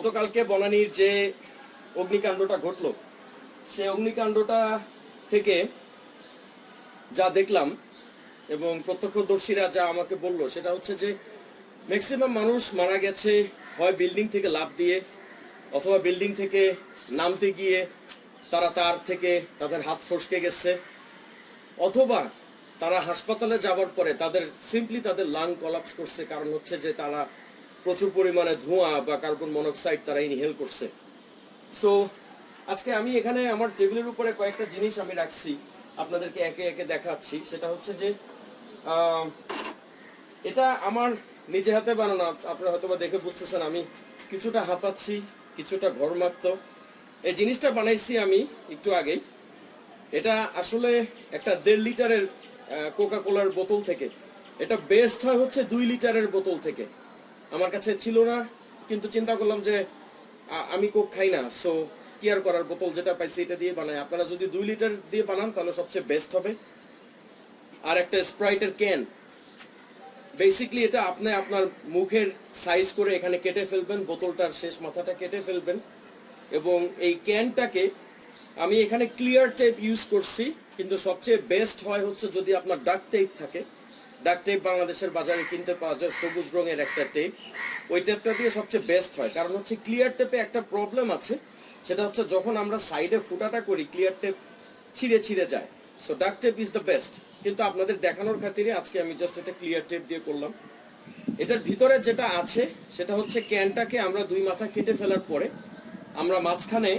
গতকালকে বনানীর যে অগ্নিকাণ্ডটা ঘটলো, সে অগ্নিকাণ্ডটা থেকে যা দেখলাম এবং প্রত্যক্ষদর্শীরা যা আমাকে বলল, সেটা হচ্ছে যে ম্যাক্সিমাম মানুষ মারা গেছে, হয় বিল্ডিং থেকে লাফ দিয়ে অথবা বিল্ডিং থেকে নামতে গিয়ে তারা তার থেকে তাদের হাত ফসকে গেছে, অথবা তারা হাসপাতালে যাওয়ার পরে তাদের সিম্পলি তাদের লাং কলাপস করছে, কারণ হচ্ছে যে তারা প্রচুর পরিমাণে ধোঁয়া বা কার্বন মনোক্সাইড তারা ইনহেল করছে। সো আজকে আমি এখানে আমার টেবিলের উপরে কয়েকটা জিনিস আমি রাখছি, আপনাদেরকে একে একে দেখাচ্ছি। সেটা হচ্ছে যে এটা আমার নিজে হাতে বানানো, আপনারা হয়তো দেখে বুঝতেছেন আমি কিছুটা হাঁপাচ্ছি, কিছুটা ঘরমাক্ত। এই জিনিসটা বানাইছি আমি একটু আগেই। এটা আসলে একটা দেড় লিটারের কোকা কোলার বোতল থেকে। এটা বেস্ট হয় হচ্ছে দুই লিটারের বোতল থেকে। আমার কাছে ছিল না, কিন্তু চিন্তা করলাম যে আমি কোক খাই না সো কি আর করার? বোতল যেটা পাইছি এটা দিয়ে বানাই। আপনারা যদি দুই লিটার দিয়ে বানান, তাহলে সবচেয়ে বেস্ট হবে। আর একটা স্প্রাইটের ক্যান বেসিকলি এটা আপনি আপনার মুখের সাইজ করে এখানে কেটে ফেলবেন, বোতলটার শেষ মাথাটা কেটে ফেলবেন। এবং এই ক্যানটাকে আমি এখানে ক্লিয়ার টেপ ইউজ করছি, কিন্তু সবচেয়ে বেস্ট হয় হচ্ছে যদি আপনার ডাক টেপ থাকে। ডাক টেপ বাংলাদেশের বাজারে কিনতে পাওয়া যায়, সবুজ রঙের একটা টেপ ওই টেপটা দিয়ে সবচেয়ে বেস্ট হয়, কারণ হচ্ছে ক্লিয়ার টেপে একটা প্রবলেম আছে, সেটা হচ্ছে যখন আমরা সাইডে ফুটাটা করি ক্লিয়ার টেপ ছিঁড়ে ছিঁড়ে যায়। সো ডাক টেপ ইজ দ্য বেস্ট কিন্তু আপনাদের দেখানোর খাতিরে আজকে আমি জাস্ট এটা ক্লিয়ার টেপ দিয়ে করলাম। এটার ভিতরে যেটা আছে, সেটা হচ্ছে ক্যানটাকে আমরা দুই মাথা কেটে ফেলার পরে, আমরা মাঝখানে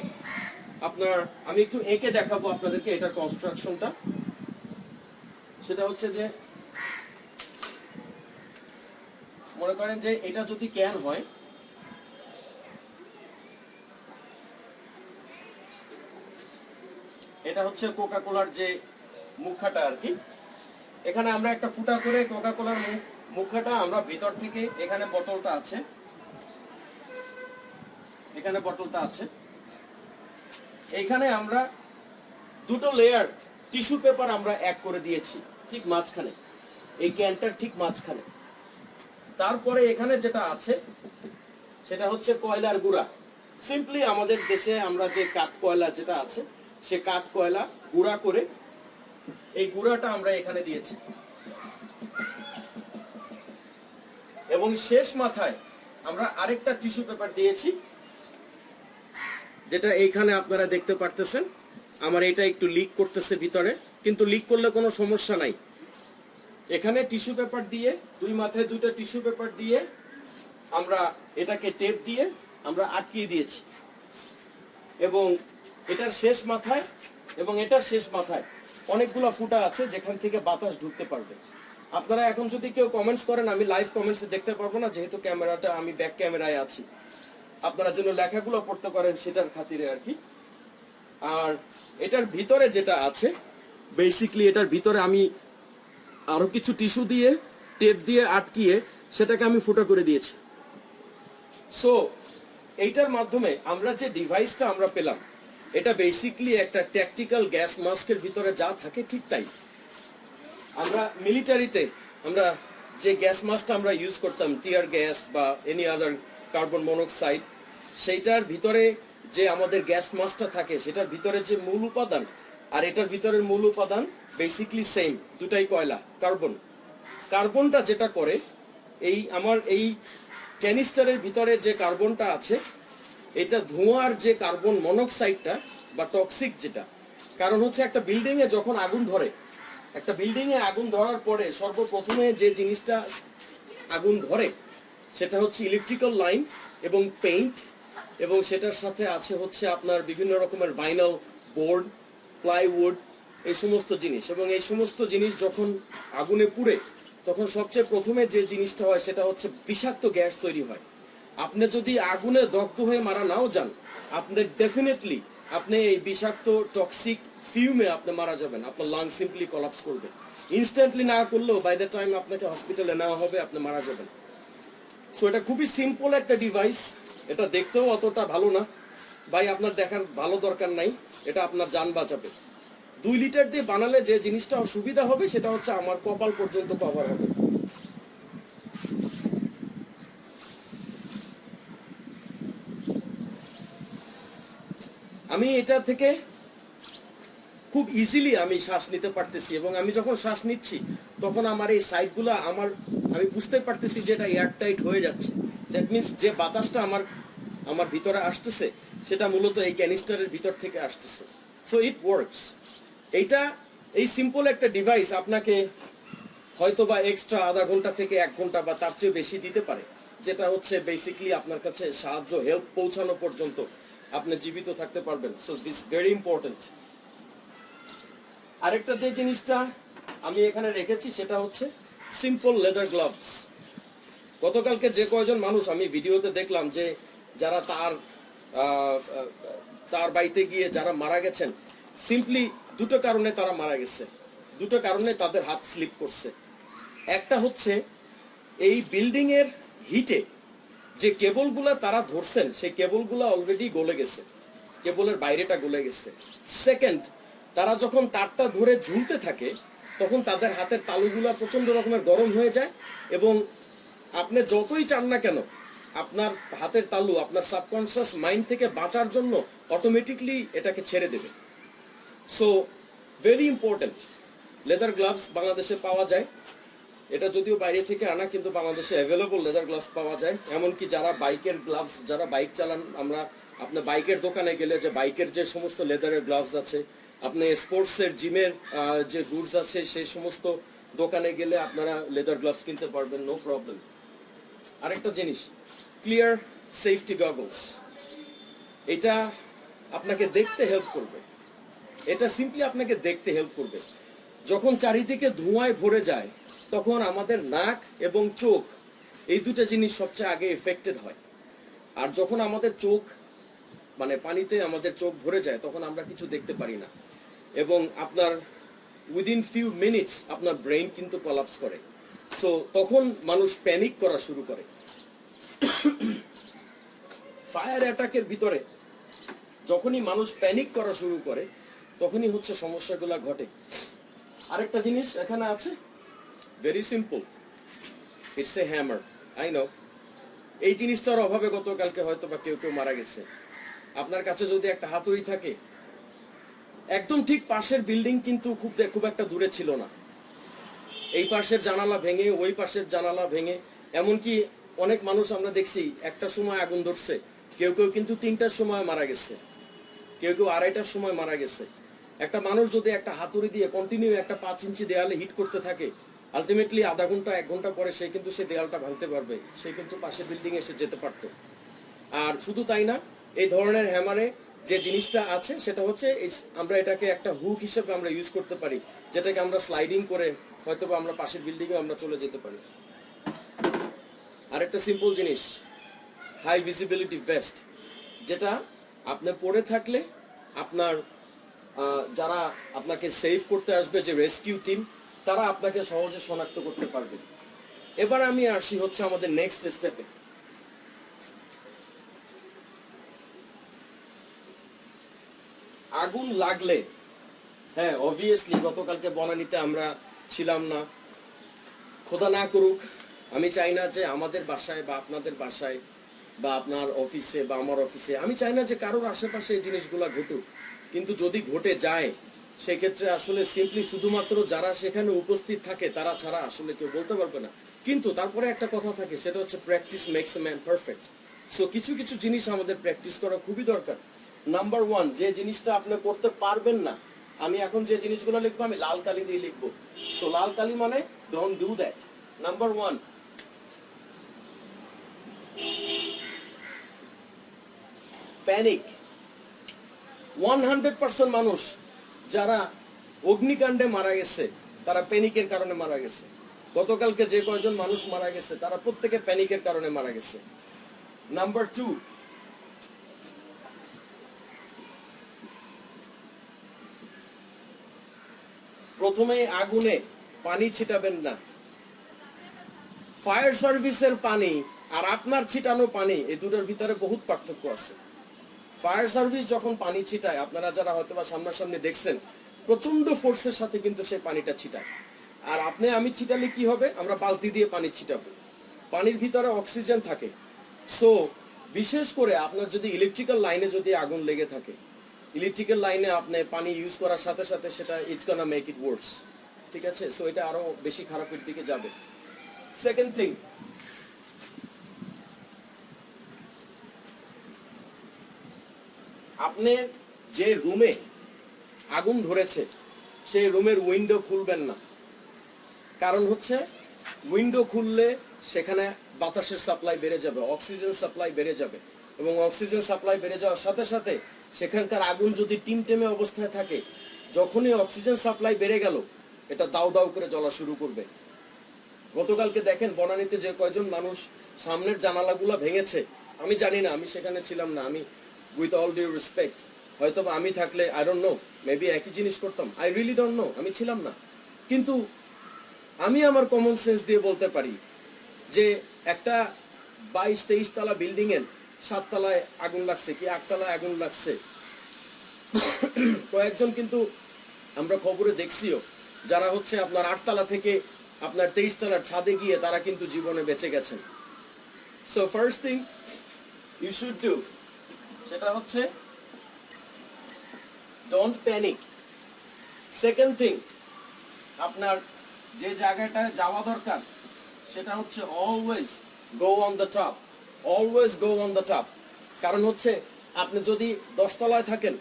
আপনার, আমি একটু এঁকে দেখাবো আপনাদেরকে এটার কনস্ট্রাকশনটা সেটা হচ্ছে যে মনে করেন যে এটা যদি ক্যান হয়, এটা হচ্ছে কোকা কোলার যে মুখাটা আর কি। এখানে আমরা একটা ফুটা করে কোকা কোলার মুখাটা আমরা ভিতর থেকে এখানে বোতলটা আছে। এখানে বোতলটা আছে। এইখানে আমরা দুটো লেয়ার টিস্যু পেপার আমরা এক করে দিয়েছি, ঠিক মাঝখানে। এই ক্যানটার ঠিক মাঝখানে। তারপরে এখানে যেটা আছে, সেটা হচ্ছে কয়লার গুঁড়া। সিম্পলি আমাদের দেশে আমরা যে কাঠ কয়লা যেটা আছে, সে কাঠ কয়লা গুঁড়া করে এই গুঁড়াটা আমরা এখানে দিয়েছি। এবং শেষ মাথায় আমরা আরেকটা টিস্যু পেপার দিয়েছি, যেটা এইখানে আপনারা দেখতে পারতেছেন। আমার এটা একটু লিক করতেছে ভিতরে, কিন্তু লিক করলে কোনো সমস্যা নাই। এখানে টিস্যু পেপার দিয়ে, দুই মাথায় দুইটা টিস্যু পেপার দিয়ে আমরা এটাকে টেপ দিয়ে আমরা আটকিয়ে দিয়েছি। এবং এটার শেষ মাথায়, এবং এটার শেষ মাথায় অনেকগুলো ফুটা আছে যেখান থেকে বাতাস ঢুকতে পারবে। আপনারা এখন যদি কেউ কমেন্টস করেন, আমি লাইভ কমেন্টসে দেখতে পারব না, যেহেতু ক্যামেরাটা আমি ব্যাক ক্যামেরায় আছি। আপনারা যেন লেখাগুলো পড়তে পারেন সেটার খাতিরে আর কি। আর এটার ভিতরে যেটা আছে বেসিকলি এটার ভিতরে আমি আরও কিছু টিস্যু দিয়ে, টেপ দিয়ে আটকিয়ে সেটাকে আমি ফুটো করে দিয়েছি। সো এইটার মাধ্যমে আমরা যে ডিভাইসটা আমরা পেলাম, এটা বেসিকলি একটা ট্যাকটিক্যাল গ্যাস মাস্কের ভিতরে যা থাকে ঠিক তাই। আমরা মিলিটারিতে আমরা যে গ্যাস মাস্কটা আমরা ইউজ করতাম টিয়ার গ্যাস বা এনি আদার কার্বন মনোক্সাইড সেইটার ভিতরে যে আমাদের গ্যাস মাস্কটা থাকে, সেটার ভিতরে যে মূল উপাদান আর এটার ভিতরের মূল উপাদান বেসিকলি সেম দুটাই কয়লা কার্বন কার্বনটা যেটা করে, এই আমার এই ক্যানিস্টারের ভিতরে যে কার্বনটা আছে, এটা ধোঁয়ার যে কার্বন মনোক্সাইডটা বা টক্সিক যেটা, কারণ হচ্ছে একটা বিল্ডিং এ যখন আগুন ধরে, একটা বিল্ডিং এ আগুন ধরার পরে সর্বপ্রথমে যে জিনিসটা আগুন ধরে, সেটা হচ্ছে ইলেকট্রিক্যাল লাইন এবং পেইন্ট এবং সেটার সাথে আছে হচ্ছে আপনার বিভিন্ন রকমের ভাইনাল বোর্ড প্লাইউড এই সমস্ত জিনিস। এবং এই সমস্ত জিনিস যখন আগুনে পুড়ে, তখন সবচেয়ে প্রথমে যে জিনিসটা হয়, সেটা হচ্ছে বিষাক্ত গ্যাস তৈরি হয়। আপনি যদি আগুনে দগ্ধ হয়ে মারা নাও যান, আপনি ডেফিনেটলি আপনি এই বিষাক্ত টক্সিক ফিউমে আপনি মারা যাবেন। আপনার লাং সিম্পলি কলাপস করবে। ইনস্ট্যান্টলি না করলেও বাই দ্য টাইম আপনাকে হসপিটালে নেওয়া হবে, আপনি মারা যাবেন। সো এটা খুবই সিম্পল একটা ডিভাইস এটা দেখতেও অতটা ভালো না। ভাই, আপনার দেখার ভালো দরকার নাই, এটা আপনার যান বাঁচাবে। দুই লিটার দিয়ে বানালে যে জিনিসটা সুবিধা হবে, সেটা হচ্ছে আমার কপাল পর্যন্ত কভার হবে। আমি এটা থেকে খুব ইজিলি আমি শ্বাস নিতে পারতেছি এবং আমি যখন শ্বাস নিচ্ছি, তখন আমার এই সাইডগুলো আমার, আমি বুঝতে পারতেছি যে এটা এয়ারটাইট হয়ে যাচ্ছে। দ্যাট মিনস যে বাতাসটা আমার আমার ভিতরে আসতেছে সেটা মূলত এই ক্যানিস্টারের ভিতর থেকে আসতেছে। সো ইট ওয়ার্কস এইটা, এই সিম্পল একটা ডিভাইস আপনাকে হয়তো বা এক্সট্রা আধা ঘণ্টা থেকে এক ঘণ্টা বা তার চেয়ে বেশি দিতে পারে, যেটা হচ্ছে বেসিকলি আপনার কাছে সাহায্য হেল্প পৌঁছানো পর্যন্ত আপনি জীবিত থাকতে পারবেন। সো দিস ভেরি ইম্পর্টেন্ট আরেকটা যে জিনিসটা আমি এখানে রেখেছি সেটা হচ্ছে সিম্পল লেদার গ্লাভস গতকালকে যে কয়জন মানুষ আমি ভিডিওতে দেখলাম যে যারা তার তার বাড়িতে গিয়ে যারা মারা গেছেন সিম্পলি দুটো কারণে তারা মারা গেছে। দুটো কারণে তাদের হাত স্লিপ করছে। একটা হচ্ছে, এই বিল্ডিং এর হিটে যে কেবলগুলা তারা ধরছেন, সেই কেবলগুলো অলরেডি গলে গেছে। কেবলের বাইরেটা গলে গেছে। সেকেন্ড তারা যখন তারটা ধরে ঝুলতে থাকে, তখন তাদের হাতের তালুগুলা প্রচণ্ড রকমের গরম হয়ে যায় এবং আপনি যতই চান না কেন আপনার হাতের তালু, আপনার সাবকনসিয়াস মাইন্ড থেকে বাঁচার জন্য অটোমেটিকলি এটাকে ছেড়ে দেবে। So very important leather gloves বাংলাদেশে পাওয়া যায়। এটা যদিও বাইরে থেকে আনা, কিন্তু বাংলাদেশে অ্যাভেলেবল লেদার গ্লাভস পাওয়া যায়। এমনকি যারা বাইকের গ্লাভস যারা বাইক চালান, আমরা আপনার বাইকের দোকানে গেলে যে বাইকের যে সমস্ত লেদারের গ্লাভস আছে, আপনি স্পোর্টসের জিমের যে গুডস আছে, সেই সমস্ত দোকানে গেলে আপনারা লেদার গ্লাভস কিনতে পারবেন নো প্রবলেম আরেকটা জিনিস ক্লিয়ার সেফটি গগলস এটা আপনাকে দেখতে হেল্প করবে। এটা সিম্পলি আপনাকে দেখতে হেল্প করবে। যখন চারিদিকে ধোঁয়ায় ভরে যায়, তখন আমাদের নাক এবং চোখ, এই দুটো জিনিস সবচেয়ে আগে এফেক্টেড হয়। আর যখন আমাদের চোখ মানে পানিতে আমাদের চোখ ভরে যায়, তখন আমরা কিছু দেখতে পারি না। এবং আপনার উইদিন ফিউ মিনিটস আপনার ব্রেইন কিন্তু কলাপস করে। সো তখন মানুষ প্যানিক করা শুরু করে। ফায়ার অ্যাটাকের ভিতরে যখনই মানুষ প্যানিক করা শুরু করে, তখনই হচ্ছে সমস্যাগুলো ঘটে। আরেকটা জিনিস এখানে আছে very simple it's a hammer I know এই জিনিসটার অভাবে গতকালকে হয়তো বা কেউ কেউ মারা গেছে। আপনার কাছে যদি একটা হাতুড়ি থাকে, একদম ঠিক পাশের বিল্ডিং কিন্তু খুব খুব একটা দূরে ছিল না। এই পাশের জানালা ভেঙে, ওই পাশের জানালা ভেঙে, এমনকি অনেক মানুষ আমরা দেখছি, একটা সময় আগুন ধরছে। কেউ কেউ কিন্তু তিনটার সময় মারা গেছে। কেউ কেউ আড়াইটার সময় মারা গেছে। একটা মানুষ যদি একটা হাতুড়ি দিয়ে কন্টিনিউ একটা পাঁচ ইঞ্চি দেয়ালে হিট করতে থাকে আলটিমেটলি আধা ঘণ্টা, এক ঘণ্টা পরে সে কিন্তু সে দেয়ালটা ভাঙতে পারবে। সে কিন্তু পাশের বিল্ডিং এসে যেতে পারতো। আর শুধু তাই না, এই ধরনের হ্যামারে যে জিনিসটা আছে, সেটা হচ্ছে আমরা এটাকে একটা হুক হিসেবে আমরা ইউজ করতে পারি, যেটাকে আমরা স্লাইডিং করে হয়তো বা আমরা পাশের বিল্ডিংয়ে আমরা চলে যেতে পারি। আরেকটা সিম্পল জিনিস হাই ভিজিবিলিটি ভেস্ট যেটা আপনি পড়ে থাকলে আপনার যারা আপনাকে সেভ করতে আসবে যে রেস্কিউ টিম তারা আপনাকে সহজে শনাক্ত করতে পারবে। এবার আমি আসি হচ্ছে আমাদের নেক্সট স্টেপে আগুন লাগলে হ্যাঁ অবভিয়াসলি গতকালকে বনানীতে আমরা ছিলাম না। খোদা না করুক, আমি চাই না যে আমাদের বাসায় বা আপনাদের বাসায় বা আপনার অফিসে বা আমার অফিসে, আমি চাই না যে কারোর আশেপাশে এই জিনিসগুলো ঘটুক। কিন্তু যদি ঘটে যায়, সেক্ষেত্রে আসলে সিম্পলি শুধুমাত্র যারা সেখানে উপস্থিত থাকে, তারা ছাড়া আসলে কেউ বলতে পারবে না। কিন্তু তারপরে একটা কথা থাকে, সেটা হচ্ছে practice makes man perfect so কিছু কিছু জিনিস আমাদের প্র্যাকটিস করা খুবই দরকার। নাম্বার ওয়ান যে জিনিসটা আপনি করতে পারবেন না আমি এখন যে জিনিসগুলো লিখব, আমি লাল কালি দিয়ে লিখব। সো লাল কালি মানে don't do that number one panic one hundred percent মানুষ যারা অগ্নিকাণ্ডে মারা গেছে, তারা প্যানিকের কারণে মারা গেছে। গতকালকে যে কয়জন মানুষ মারা গেছে, তারা প্রত্যেকে প্যানিকের কারণে মারা গেছে। নাম্বার টু প্রথমে আগুনে পানি ছিটাবেন না। ফায়ার সার্ভিসের পানি আর আপনার ছিটানো পানি, এই দুটোর ভিতরে বহুত পার্থক্য আছে। ফায়ার সার্ভিস যখন পানি ছিটায়, আপনারা যারা হয়তো বা সামনাসামনি দেখছেন প্রচণ্ড ফোর্সের সাথে কিন্তু সেই পানিটা ছিটায়। আর আপনি, আমি ছিটালে কি হবে? আমরা বালতি দিয়ে পানি ছিটাবো। পানির ভিতরে অক্সিজেন থাকে। সো বিশেষ করে আপনার যদি ইলেকট্রিক্যাল লাইনে যদি আগুন লেগে থাকে ইলেকট্রিক্যাল লাইনে আপনি পানি ইউজ করার সাথে সাথে সেটা ইটস গনা মেক ইট ওয়ার্স ঠিক আছে? সো এটা আরও বেশি খারাপের দিকে যাবে। সেকেন্ড থিং আপনি যে রুমে আগুন ধরেছে, সেই রুমের উইন্ডো খুলবেন না। কারণ হচ্ছে উইন্ডো খুললে সেখানে বাতাসের সাপ্লাই বেড়ে যাবে অক্সিজেন সাপ্লাই বেড়ে যাবে। এবং অক্সিজেন সাপ্লাই বেড়ে যাওয়ার সাথে সাথে সেখানকার আগুন যদি টিম টিমটেমে অবস্থায় থাকে, যখনই অক্সিজেন সাপ্লাই বেড়ে গেল, এটা দাউ দাউ করে জ্বলা শুরু করবে। গতকালকে দেখেন বনানীতে যে কয়জন মানুষ সামনের জানালাগুলো ভেঙেছে, আমি জানি না, আমি সেখানে ছিলাম না, আমি উইথ অল ডিউ রেসপেক্ট হয়তো আমি থাকলে আই ডোন্ট নো মেবি একই জিনিস করতাম আই রিয়েলি ডোন্ট নো আমি ছিলাম না। কিন্তু আমি আমার কমন সেন্স দিয়ে বলতে পারি যে একটা বাইশ তেইশ তলা বিল্ডিং এর সাততলায় আগুন লাগছে কি? আটতলায় আগুন লাগছে। কয়েকজন কিন্তু আমরা খবরে দেখছিও, যারা হচ্ছে আপনার আটতলা থেকে আপনার তেইশ তলার ছাদে গিয়ে তারা কিন্তু জীবনে বেঁচে গেছেন। So first thing you should do সেটা হচ্ছে ডোন্ট প্যানিক সেকেন্ড থিং আপনার যে জায়গাটায় যাওয়া দরকার, সেটা হচ্ছে always go on the top always go on the top কারণ হচ্ছে, আপনি যদি দশতলায় থাকেন,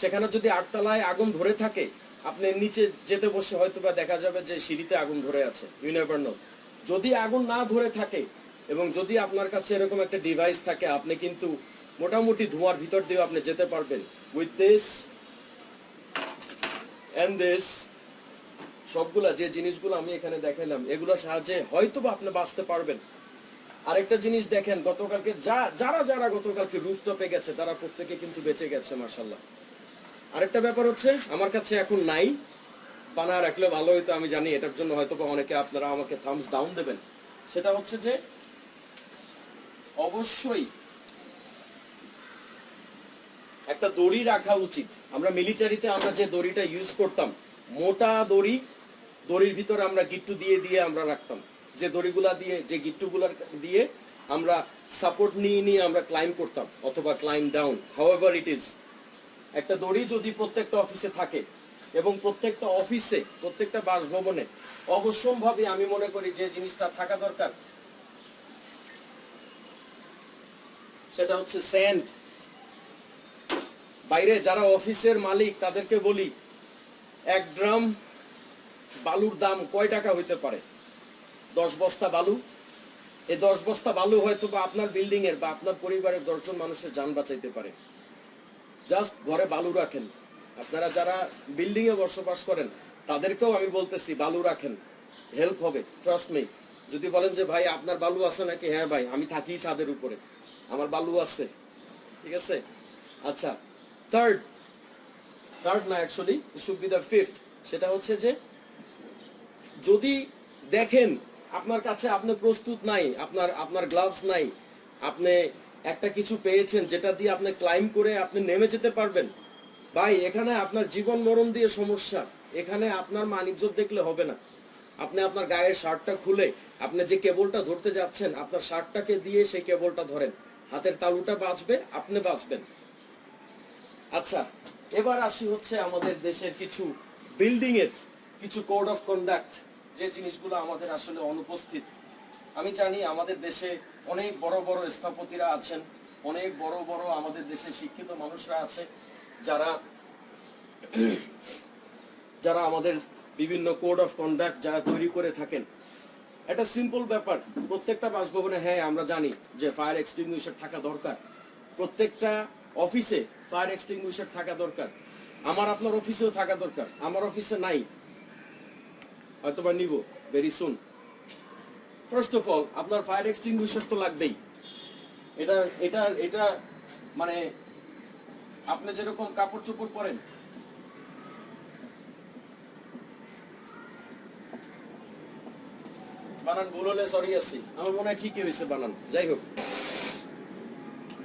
সেখানে যদি আটতলায় আগুন ধরে থাকে, আপনি নিচে যেতে বসে হয়তো বা দেখা যাবে যে সিঁড়িতে আগুন ধরে আছে। ইউ নেভার নো যদি আগুন না ধরে থাকে, এবং যদি আপনার কাছে এরকম একটা ডিভাইস থাকে, আপনি কিন্তু মোটামুটি ধোঁয়ার ভিতর দিয়ে আপনি যেতে পারবেন। উইথ দিস এন্ড দিস সবগুলা যে জিনিসগুলো আমি এখানে দেখাইলাম, এগুলোর সাহায্যে হয়তো বা আপনি বাঁচতে পারবেন। আরেকটা জিনিস দেখেন, গতকালকে যা, যারা যারা গতকালকে রুফটপে গেছে, তারা প্রত্যেকে কিন্তু বেঁচে গেছে মার্শাল্লাহ আরেকটা ব্যাপার হচ্ছে, আমার কাছে এখন নাই। বানা রাখলে ভালো হইতো, আমি জানি, এটার জন্য হয়তো অনেকে আপনারা আমাকে থামস ডাউন দেবেন। সেটা হচ্ছে যে, অবশ্যই একটা দড়ি রাখা উচিত। আমরা মিলিটারিতে আমরা যে দড়িটা ইউজ করতাম, মোটা দড়ি, দড়ির ভিতরে আমরা গিট্টু দিয়ে দিয়ে আমরা রাখতাম। যে দড়িগুলা দিয়ে, যে গিট্টুগুলার দিয়ে আমরা সাপোর্ট নিয়ে নিয়ে আমরা ক্লাইম করতাম, অথবা climb down however it is একটা দড়ি যদি প্রত্যেকটা অফিসে থাকে এবং প্রত্যেকটা অফিসে প্রত্যেকটা বাসভবনে অবশ্যম্ভাবে আমি মনে করি যে জিনিসটা থাকা দরকার, সেটা হচ্ছে স্যান্ড বাইরে যারা অফিসের মালিক, তাদেরকে বলি, এক ড্রাম বালুর দাম কয় টাকা হইতে পারে? দশ বস্তা বালু। এই দশ বস্তা বালু হয়তো বা আপনার বিল্ডিং এর বা আপনার পরিবারের দশজন মানুষের যান বাঁচাইতে পারে। জাস্ট ঘরে বালু রাখেন। আপনারা যারা বিল্ডিং এ বসবাস করেন, তাদেরকেও আমি বলতেছি বালু রাখেন। হেল্প হবে ট্রাস্ট মি যদি বলেন যে, ভাই, আপনার বালু আছে নাকি? হ্যাঁ ভাই, আমি থাকি ছাদের উপরে। আমার বালু আছে। ঠিক আছে? আচ্ছা থার্ড থার্ড না অ্যাকচুয়ালি শুড বি ফিফথ সেটা হচ্ছে যে, যদি দেখেন আপনার কাছে আপনি প্রস্তুত নাই, আপনার আপনার গ্লাভস নাই, আপনি একটা কিছু পেয়েছেন যেটা দিয়ে আপনি ক্লাইম করে আপনি নেমে যেতে পারবেন। ভাই, এখানে আপনার জীবন মরণ দিয়ে সমস্যা, এখানে আপনার মানিজ্যত দেখলে হবে না। আপনি আপনার গায়ের শার্টটা খুলে, আপনি যে কেবলটা ধরতে যাচ্ছেন, আপনার শার্টটাকে দিয়ে সেই কেবলটা ধরেন। হাতের তালুটা বাঁচবে, আপনি বাঁচবেন। আচ্ছা এবার আসি হচ্ছে আমাদের দেশের কিছু বিল্ডিং এর কিছু কোড অফ কন্ডাক্ট যে জিনিসগুলো আমাদের আসলে অনুপস্থিত, আমি জানি আমাদের দেশে অনেক বড় বড় স্থপতিরা আছেন, অনেক বড় বড় আমাদের দেশে শিক্ষিত মানুষরা আছে, যারা যারা আমাদের বিভিন্ন কোড অফ কন্ডাক্ট যারা তৈরি করে থাকেন। একটা সিম্পল ব্যাপার, প্রত্যেকটা বাসভবনে হ্যাঁ আমরা জানি যে ফায়ার এক্সটিংগুইশার থাকা দরকার। প্রত্যেকটা অফিসে ফায়ার এক্সটিংগুইশার থাকা দরকার। আমার আপনার অফিসেও থাকা দরকার, আমার অফিসে নাই। হয়তোবা নিব very soon first of all আপনার ফায়ার এক্সটিংগুইশার তো লাগবেই। এটা এটা এটা মানে আপনি যেরকম কাপড় চোপড় পরেন। বানান ভুল হলে সরি আছি আমার মনে হয় ঠিকই হয়েছে বানান। যাই হোক।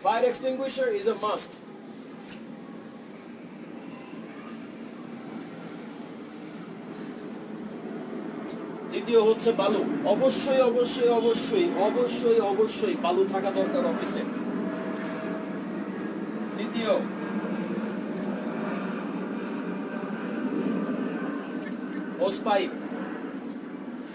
Fire extinguisher is a must দ্বিতীয় হচ্ছে বালু। অবশ্যই অবশ্যই অবশ্যই অবশ্যই অবশ্যই বালু থাকা দরকার অফিসে তৃতীয় হোস পাইপ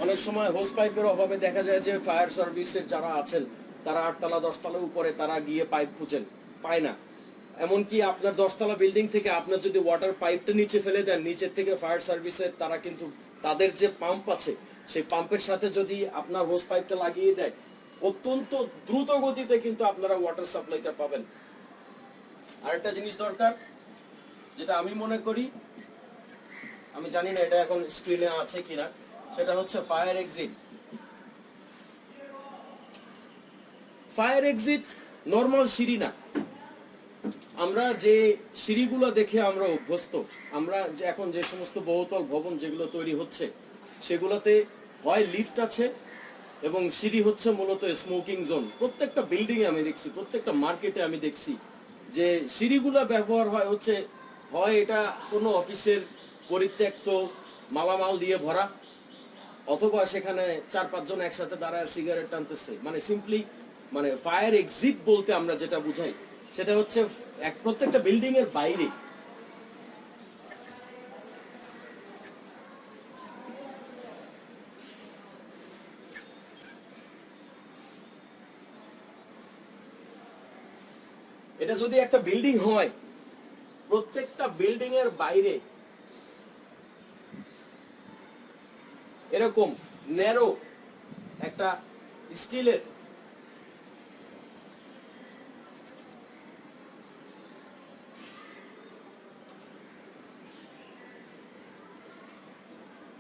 অনেক সময় হোস পাইপের অভাবে দেখা যায় যে ফায়ার সার্ভিসের যারা আছেন, তারা আটতলা, দশতলা উপরে তারা গিয়ে পাইপ খুঁজেন। পায় না। এমনকি আপনার দশতলা বিল্ডিং থেকে আপনার যদি ওয়াটার পাইপটা নিচে ফেলে দেন, নিচের থেকে ফায়ার সার্ভিসের তারা কিন্তু তাদের যে পাম্প আছে সেই পাম্পের সাথে যদি আপনার হোস পাইপটা লাগিয়ে দেয়, অত্যন্ত দ্রুত গতিতে কিন্তু আপনারা ওয়াটার সাপ্লাইটা পাবেন। আরেকটা জিনিস দরকার, যেটা আমি মনে করি, আমি জানি না এটা এখন স্ক্রিনে আছে কিনা, সেটা হচ্ছে fire exit fire exit normal সিঁড়ি না। আমরা যে সিঁড়িগুলো দেখে আমরা অভ্যস্ত, আমরা এখন যে সমস্ত বহুতল ভবন যেগুলো তৈরি হচ্ছে, সেগুলোতে হয় লিফট আছে এবং সিঁড়ি হচ্ছে মূলত স্মোকিং জোন। প্রত্যেকটা বিল্ডিং এ আমি দেখছি, প্রত্যেকটা মার্কেটে আমি দেখছি যে সিঁড়িগুলো ব্যবহার হয় হচ্ছে, হয় এটা কোনো অফিসের পরিত্যক্ত মালামাল দিয়ে ভরা, অথবা সেখানে চার পাঁচজন একসাথে দাঁড়ায় সিগারেট টানতেছে। মানে সিম্পলি মানে ফায়ার এক্সিট বলতে আমরা যেটা বুঝাই, সেটা হচ্ছে এক, প্রত্যেকটা বিল্ডিং এর বাইরে এটা যদি একটা বিল্ডিং হয়, প্রত্যেকটা বিল্ডিং এর বাইরে এরকম ন্যারো একটা স্টিলের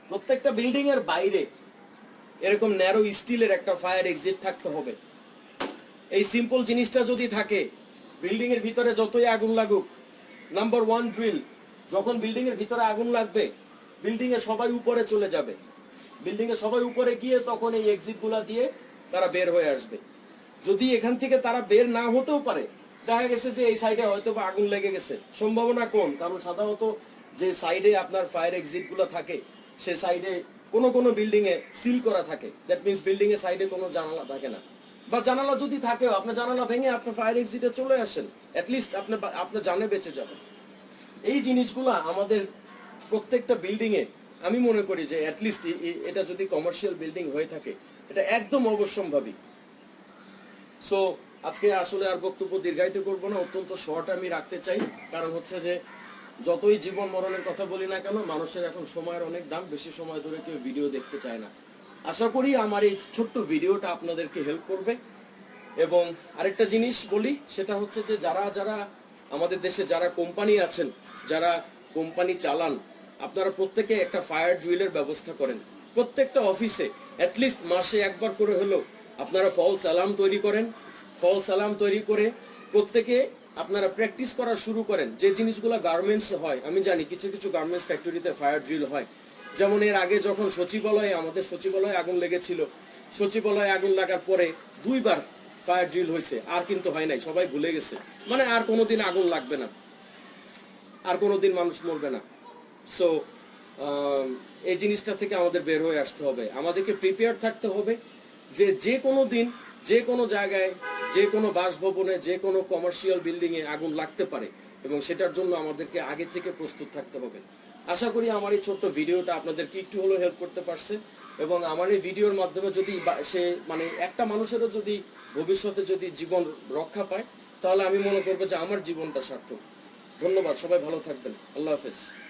প্রত্যেকটা বিল্ডিং এর বাইরে এরকম ন্যারো স্টিলের একটা ফায়ার এক্সিট থাকতে হবে। এই সিম্পল জিনিসটা যদি থাকে বিল্ডিং এর ভিতরে যতই আগুন লাগুক নাম্বার ওয়ান ড্রিল যখন বিল্ডিং এর ভিতরে আগুন লাগবে বিল্ডিং এ সবাই উপরে চলে যাবে। বিল্ডিং এ সবাই উপরে গিয়ে তখন এই এক্সিটগুলা দিয়ে তারা বের হয়ে আসবে। যদি এখান থেকে তারা বের না হতেও পারে, দেখা গেছে যে এই সাইডে হয়তো বা আগুন লেগে গেছে। সম্ভাবনা কম, কারণ সাধারণত যে সাইডে আপনার ফায়ার এক্সিটগুলো থাকে, সে সাইডে কোনো কোনো বিল্ডিং এ সিল করা থাকে। দ্যাট মিনস বিল্ডিং এর সাইডে কোনো জানালা থাকে না। বা জানালা যদি থাকেও আপনার জানালা ভেঙে আপনার ফায়ার এক্সিটে চলে আসেন অ্যাটলিস্ট আপনি আপনার জানে বেঁচে যাবেন। এই জিনিসগুলা আমাদের প্রত্যেকটা বিল্ডিং এ আমি মনে করি যে অ্যাটলিস্ট এটা যদি কমার্শিয়াল বিল্ডিং হয়ে থাকে, এটা একদম অবশ্যম্ভাবী। সো আজকে আসলে আর বক্তব্য দীর্ঘায়িত করব না, অত্যন্ত শর্ট আমি রাখতে চাই। কারণ হচ্ছে যে, যতই জীবন মরণের কথা বলি না কেন, মানুষের এখন সময়ের অনেক দাম, বেশি সময় ধরে কেউ ভিডিও দেখতে চায় না। আশা করি আমার এই ছোট্ট ভিডিওটা আপনাদেরকে হেল্প করবে। এবং আরেকটা জিনিস বলি, সেটা হচ্ছে যে যারা যারা আমাদের দেশে যারা কোম্পানি আছেন, যারা কোম্পানি চালান, আপনারা প্রত্যেকে একটা ফায়ার ড্রিলের ব্যবস্থা করেন। প্রত্যেকটা অফিসে অ্যাটলিস্ট মাসে একবার করে হলেও আপনারা ফলস অ্যালার্ম তৈরি করেন। ফলস অ্যালার্ম তৈরি করে প্রত্যেকে আপনারা প্র্যাকটিস করা শুরু করেন। যে জিনিসগুলো গার্মেন্টস হয়, আমি জানি কিছু কিছু গার্মেন্টস ফ্যাক্টরিতে ফায়ার ড্রিল হয়। যেমন এর আগে যখন সচিবালয়ে, আমাদের সচিবালয়ে আগুন লেগেছিল, সচিবালয়ে আগুন লাগার পরে দুইবার ফায়ার ড্রিল হয়েছে, আর কিন্তু হয় নাই, সবাই ভুলে গেছে। মানে আর কোনোদিন আগুন লাগবে না, আর কোনোদিন মানুষ মরবে না। সো এই জিনিসটা থেকে আমাদের বের হয়ে আসতে হবে। আমাদেরকে প্রিপেয়ার থাকতে হবে যে যে কোনো দিন, যে কোনো জায়গায়, যে কোনো বাসভবনে, যে কোনো কমার্শিয়াল বিল্ডিংয়ে আগুন লাগতে পারে, এবং সেটার জন্য আমাদেরকে আগে থেকে প্রস্তুত থাকতে হবে। আশা করি আমার এই ছোট্ট ভিডিওটা আপনাদেরকে একটু হলেও হেল্প করতে পারছে এবং আমার এই ভিডিওর মাধ্যমে যদি সে মানে একটা মানুষেরও যদি ভবিষ্যতে যদি জীবন রক্ষা পায়, তাহলে আমি মনে করব যে আমার জীবনটা সার্থক। ধন্যবাদ, সবাই ভালো থাকবেন। আল্লাহ হাফেজ।